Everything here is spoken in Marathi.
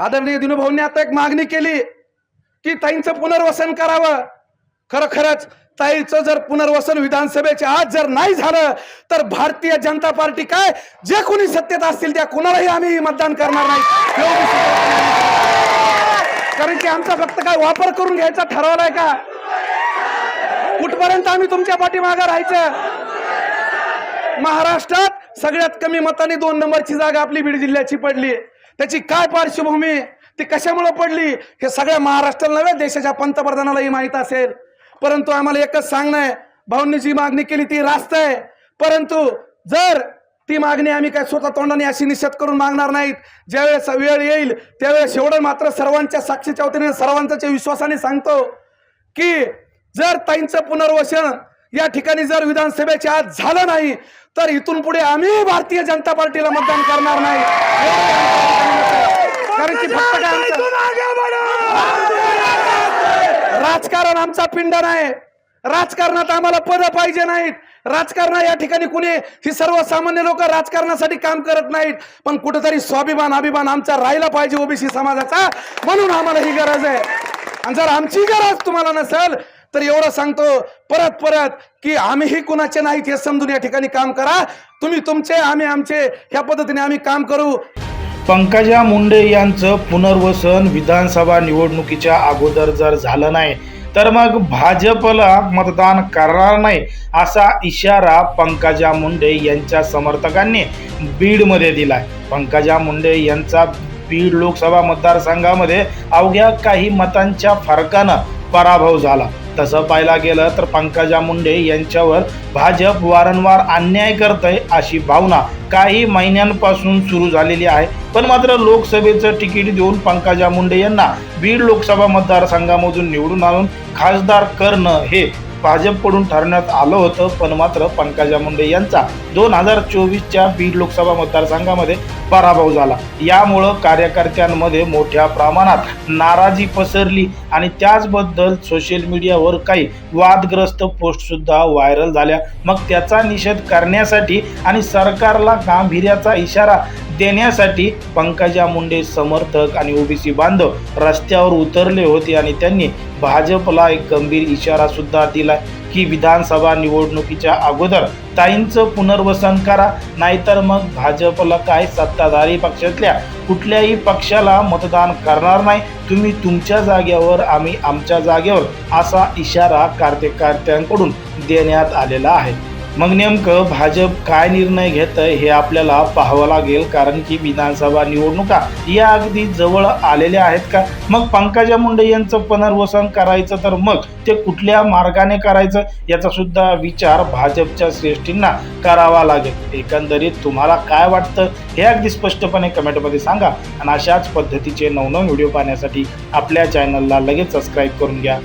आदरणीय दिनूभाऊंनी आता एक मागणी केली की ताईंचं पुनर्वसन करावं. खरं खरंच ताईचं जर पुनर्वसन विधानसभेच्या आज जर नाही झालं तर भारतीय जनता पार्टी काय? जे कोणी सत्तेत असतील त्या कुणालाही आम्ही मतदान करणार नाही. कारण की आमचा फक्त काय वापर करून घ्यायचा ठरवलाय का? कुठपर्यंत आम्ही तुमच्या पाठीमागं राहायचं? महाराष्ट्रात सगळ्यात कमी मताने दोन नंबरची जागा आपली बीड जिल्ह्याची पडली. त्याची काय पार्श्वभूमी? ती कशामुळे पडली? हे सगळ्या महाराष्ट्राला नव्हे देशाच्या पंतप्रधानालाही माहीत असेल. परंतु आम्हाला एकच सांगणं आहे भाऊंनी जी मागणी केली ती रास्त आहे. परंतु जर ती मागणी आम्ही काय स्वतः तोंडाने अशी निषेध करून मागणार नाहीत ज्यावेळेस वेळ येईल त्यावेळेस एवढं मात्र सर्वांच्या साक्षीच्या वतीने सर्वांच्या विश्वासाने सांगतो की जर ताईंचं पुनर्वसन या ठिकाणी जर विधानसभेच्या आज झालं नाही तर इथून पुढे आम्ही भारतीय जनता पार्टीला मतदान करणार नाही. कारण की फक्त राजकारण आमचा पिंड नाही. राजकारणात आम्हाला पद पाहिजे नाहीत. राजकारण या ठिकाणी कुणी ही सर्वसामान्य लोक राजकारणासाठी काम करत नाहीत. पण कुठेतरी स्वाभिमान अभिमान आमचा राहिला पाहिजे ओबीसी समाजाचा. म्हणून आम्हाला ही गरज आहे. आणि जर आमची गरज तुम्हाला नसेल तर एवढं सांगतो परत परत की आम्हीही कुणाचे नाहीत हे समजून या ठिकाणी काम करा. तुम्ही तुमचे आम्ही आमचे ह्या पद्धतीने आम्ही काम करू. पंकजा मुंडे यांचं पुनर्वसन विधानसभा निवडणुकीच्या अगोदर जर झालं नाही तर मग भाजपला मतदान करणार नाही असा इशारा पंकजा मुंडे यांच्या समर्थकांनी बीडमध्ये दिलाय. पंकजा मुंडे यांचा बीड लोकसभा मतदारसंघामध्ये अवघ्या काही मतांच्या फरकानं पराभव झाला. तसं पाहायला गेलं तर पंकजा मुंडे यांच्यावर भाजप वारंवार अन्याय करतंय अशी भावना काही महिन्यांपासून सुरू झालेली आहे. पण मात्र लोकसभेचं तिकीट देऊन पंकजा मुंडे यांना बीड लोकसभा मतदारसंघामधून निवडून आणून खासदार करणं हे भाजपकडून ठरवण्यात आलं होतं. पण मात्र पंकजा मुंडे यांचा दोन हजार चोवीसच्या बीड लोकसभा मतदारसंघामध्ये पराभव झाला. यामुळं कार्यकर्त्यांमध्ये मोठ्या प्रमाणात नाराजी पसरली आणि त्याचबद्दल सोशल मीडियावर काही वादग्रस्त पोस्टसुद्धा व्हायरल झाल्या. मग त्याचा निषेध करण्यासाठी आणि सरकारला गांभीर्याचा इशारा देण्यासाठी पंकजा मुंडे समर्थक आणि ओबीसी बांधव रस्त्यावर उतरले होते आणि त्यांनी भाजपला एक गंभीर इशारा सुद्धा दिला की विधानसभा निवडणुकीच्या अगोदर ताईंचं पुनर्वसन करा नाहीतर मग भाजपला काय सत्ताधारी पक्षातल्या कुठल्याही पक्षाला मतदान करणार नाही. तुम्ही तुमच्या जागेवर आम्ही आमच्या जागेवर असा इशारा कार्यकर्त्यांकडून देण्यात आलेला आहे. मग नेमकं भाजप काय निर्णय घेतं हे आपल्याला पाहावं लागेल कारण की विधानसभा निवडणुका या अगदी जवळ आलेल्या आहेत का? मग पंकजा मुंडे यांचं पुनर्वसन करायचं तर मग ते कुठल्या मार्गाने करायचं? याचा सुद्धा विचार भाजपच्या श्रेष्ठींना करावा लागेल. एकंदरीत तुम्हाला काय वाटतं हे अगदी स्पष्टपणे कमेंटमध्ये सांगा. आणि अशाच पद्धतीचे नवनवीन व्हिडिओ पाहण्यासाठी आपल्या चॅनलला लगेच सबस्क्राईब करून घ्या.